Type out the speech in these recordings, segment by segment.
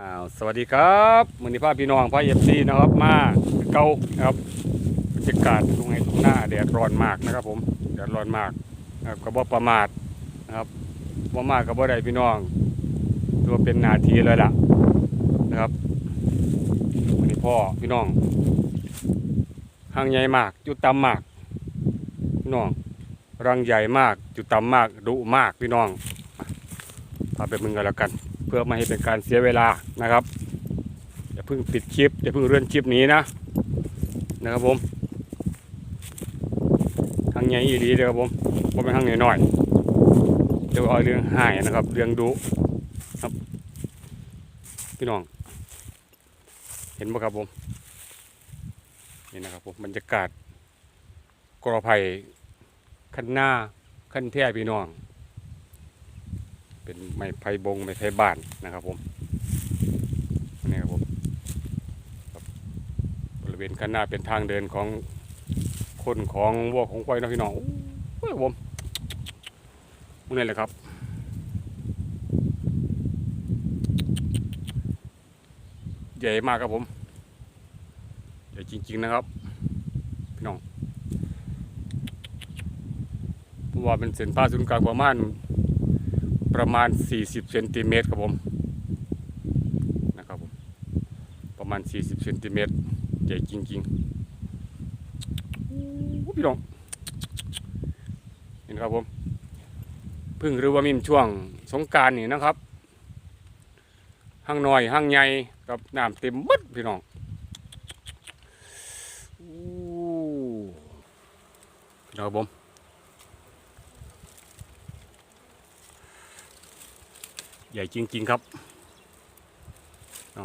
อ้าวสวัสดีครับมือนี้พาพี่น้องพาเอฟซีนะครับมาเกานะครับบรรยากาศตรงไหนตรงหน้าแดดร้อนมากนะครับ ผมแดดร้อนมากนะครับก็บ่ประมาทนะครับบ่ามากก็บ่ได้พี่น้องถือว่าเป็นนาทีเลยล่ะนะครับมือนี้พ่อพี่น้องหางใหญ่มากจุดต่ำมากพี่น้องรังใหญ่มากจุดต่ำมากดุมากพี่น้องพาไปมึงกันแล้วกัน เพื่อไม่ให้เป็นการเสียเวลานะครับอย่าเพิ่งปิดคลิปอย่าเพิ่งเลื่อนคลิปนี้นะนะครับผมทางใหญ่อีดีเด้อครับผมผมเป็นทางหน่อยๆเดี๋ยวเอาเรื่องหายนะครับ เรื่องดุครับ พี่น้อง เห็นไหมครับผมนี่นะครับผมบรรยากาศกรอไผ่ขั้นหน้าขั้นแท่พี่น้อง เป็นไม้ไผ่บงไม้ไผ่บ้านนะครับผมนี่ครับผมบริเวณข้างหน้าเป็นทางเดินของคนของวัวของควายนะพี่น้องโอ้ยผมนี่แหละครับใหญ่มากครับผมใหญ่จริง ๆนะครับ พี่น้องว่าเป็นเส้นผ่าศูนย์กลางประมาณ ประมาณ 40เซนติเมตรครับผมนะครับผมประมาณ 40เซนติเมตรใหญ่จริงๆโอ้พี่น้องเห็นครับผมเพึ่งหรือว่ามิมช่วงสงการนี่นะครับห้างหน้อยห้างใหญ่กับน้ำเต็มหมดพี่น้องโอ้พี่น้องครับผม ใหญ่จริง ๆ ครับอ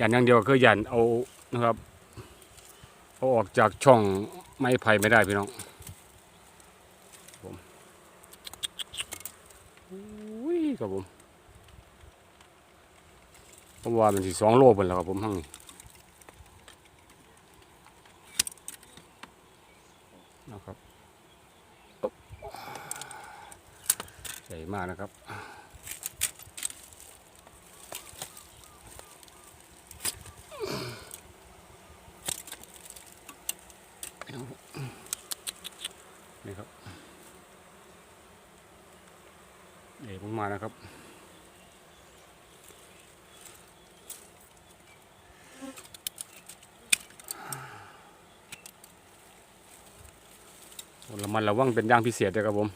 ยันอย่างเดียวคือยันเอานะครับเอาออกจากช่องไม้ไผ่ไม่ได้พี่น้องผมอุ้ยครับผมผมว่ามันสิสองโลเป็นแล้วครับผมทั้งนี้นะครับใหญ่มากนะครับ ผมมานะครับ ระมัดระวังเป็นอย่างพิเศษเลยครับผม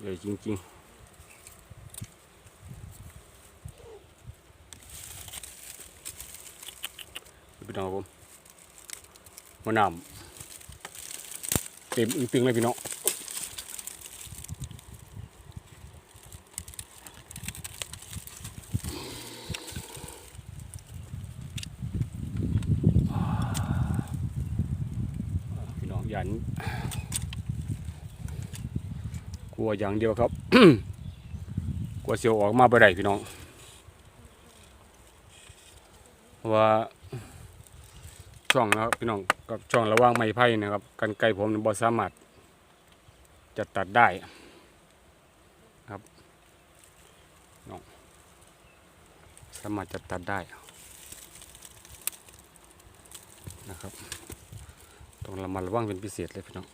ใหญ่จริงๆพี่น้องผมหัวหน้ำเต็มอึ้งตึงเลยพี่น้องพี่น้องยัน ลัวอย่างเดียวครับ กลัวเสียวออกมาไปได้พี่น้องว่าช่องนะครับพี่น้องกับช่องระว่างไม้ไผ่นะครับกันไกลผมบ่สามารถจะตัดได้ครับน้องสามารถจะตัดได้นะครับต้องระมัดระวังเป็นพิเศษเลยพี่น้อง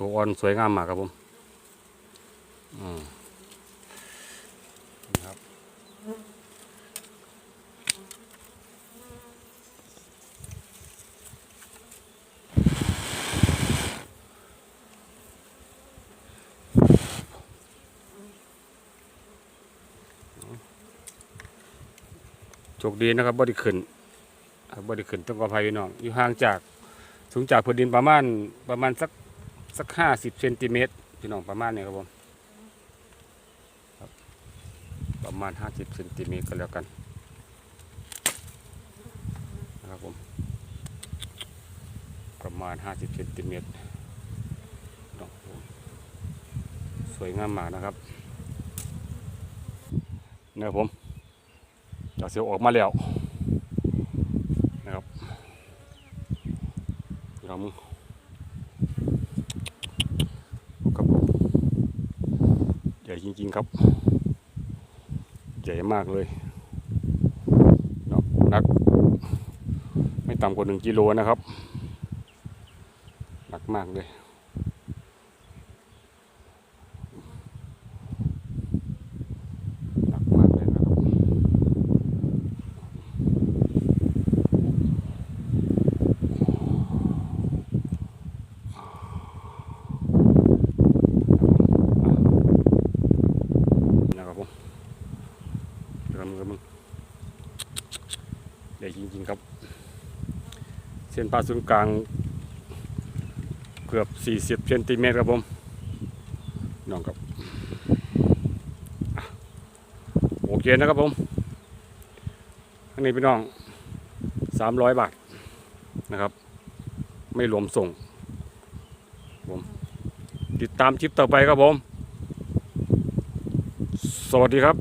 ตัวอ่อนสวยงามมากครับผมอืมนะครับโชคดีนะครับบ่ได้ขึ้นครับบริขึ้นต้องกอภัยพี่น้องอยู่ห่างจากสูงจากพื้นดินประมาณประมาณสัก สักห้าสิบเซนติเมตรพี่น้องประมาณนี้ครับผมประมาณห้าสิบเซนติเมตรก็แล้วกันนะครับผมประมาณห้าสิบเซนติเมตรสวยงามมากนะครับนะครับผมจะเสียวออกมาแล้วนะครับลองครับผมใหญ่ จริงๆครับ ใหญ่มากเลยนนัก ไม่ต่ำกว่าหนึ่งกิโลนะครับ หนักมากเลย หนักมากเลยนะครับ นะครับผมเริ่มกันมึงใหญ่จริงๆครับ เส้นผ่าศูนย์กลางเกือบ 40เซนติเมตรครับผมน้องครับโอเคนะครับผมอันนี้พี่น้อง 300 บาทนะครับ ไม่รวมส่งผมติดตามคลิปต่อไปครับผม สวัสดีครับ